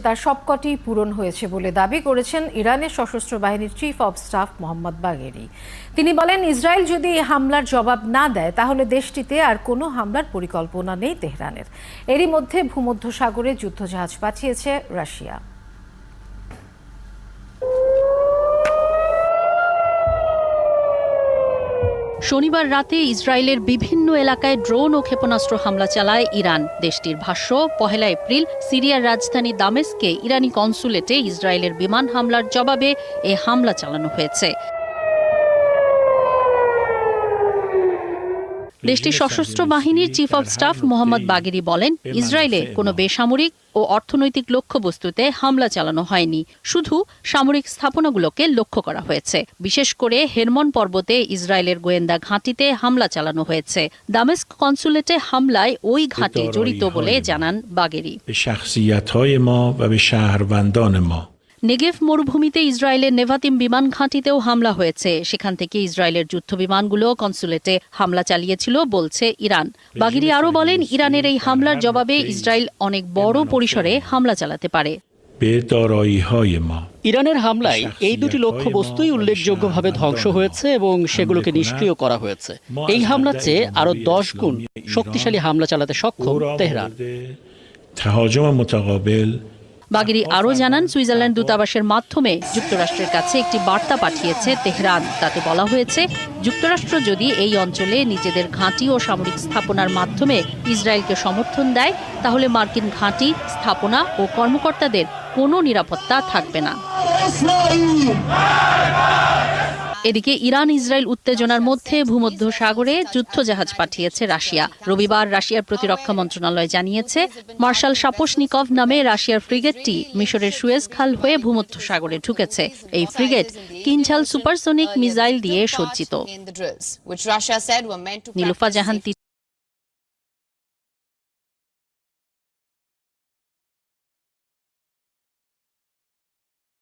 তার সবকটি পূরণ হয়েছে বলে দাবি করেছেন ইরানের সশস্ত্র বাহিনীর chief of staff Mohammad Bagheri. তিনি বলেন, ইসরায়েল যদি এই হামলার জবাব না দেয়, তাহলে দেশটিতে আর কোনো হামলার পরিকল্পনা নেই তেহরানের। এরই মধ্যে ভূমধ্যসাগরে যুদ্ধজাহাজ পাঠিয়েছে রাশিয়া। শনিবার রাতে ইসরায়েলের বিভিন্ন এলাকায় ড্রোন ও ক্ষেপণাস্ত্র হামলা চালায় ইরান। দেশটির ভাষ্য, পহেলা এপ্রিল সিরিয়ার রাজধানী দামেস্কে ইরানি কনসুলেটে ইসরায়েলের বিমান হামলার জবাবে এ হামলা চালানো হয়েছে। দেশটির সশস্ত্র বাহিনীর chief of staff Mohammad Bagheri বলেন ইসরায়েলে কোনো বেসামরিক ও অর্থনৈতিক লক্ষ্যবস্তুতে হামলা চালানো হয়নি। শুধু সামরিক স্থাপনাগুলোকে লক্ষ্য করা হয়েছে। বিশেষ করে হেরমন পর্বতে ইসরায়েলের গোয়েন্দা ঘাঁটিতে হামলা চালানো হয়েছে। দামেস্ক কনসুলেটে হামলায় ওই ঘাঁটি জড়িত বলে জানান বাগেরি। নেগেভ মরুভূমিতে ইসরায়েলের নেভাতিম বিমান ঘাঁটিতেও হামলা হয়েছে। সেখান থেকে ইসরায়েলের যুদ্ধ বিমানগুলো কনসুলেটে হামলা চালিয়েছিল বলছে ইরান। বাগিরি আরও বলেন, ইরানের এই হামলার জবাবে ইসরায়েল অনেক বড় পরিসরে হামলা চালাতে পারে। ইরানের হামলায় এই দুটি লক্ষ্য বস্তুই উল্লেখযোগ্যভাবে ধ্বংস হয়েছে এবং সেগুলোকে নিষ্ক্রিয় করা হয়েছে। এই হামলার চেয়ে আরও দশ গুণ শক্তিশালী হামলা চালাতে সক্ষম তেহরান। বাগিরি আরও জানান সুইজারল্যান্ড দূতাবাসের মাধ্যমে যুক্তরাষ্ট্রের কাছে একটি বার্তা পাঠিয়েছে তেহরান। তাতে বলা হয়েছে যুক্তরাষ্ট্র যদি এই অঞ্চলে নিজেদের ঘাঁটি ও সামরিক স্থাপনার মাধ্যমে ইসরায়েলকে সমর্থন দেয় তাহলে মার্কিন ঘাঁটি স্থাপনা ও কর্মকর্তাদের কোনো নিরাপত্তা থাকবে না। এদিকে ইরান, ইসরায়েল উত্তেজনার মধ্যে ভূমধ্য সাগরে যুদ্ধ জাহাজ পাঠিয়েছে রাশিয়া। রবিবার রাশিয়ার প্রতিরক্ষা মন্ত্রণালয় জানিয়েছে, মার্শাল সাপোশনিকভ নামে রাশিয়ার ফ্রিগেটটি মিশরের সুয়েজ খাল হয়ে ভূমধ্য সাগরে ঢুকেছে। এই ফ্রিগেট কিনঝাল সুপারসোনিক মিসাইল দিয়ে সজ্জিত। নীলুফা জাহান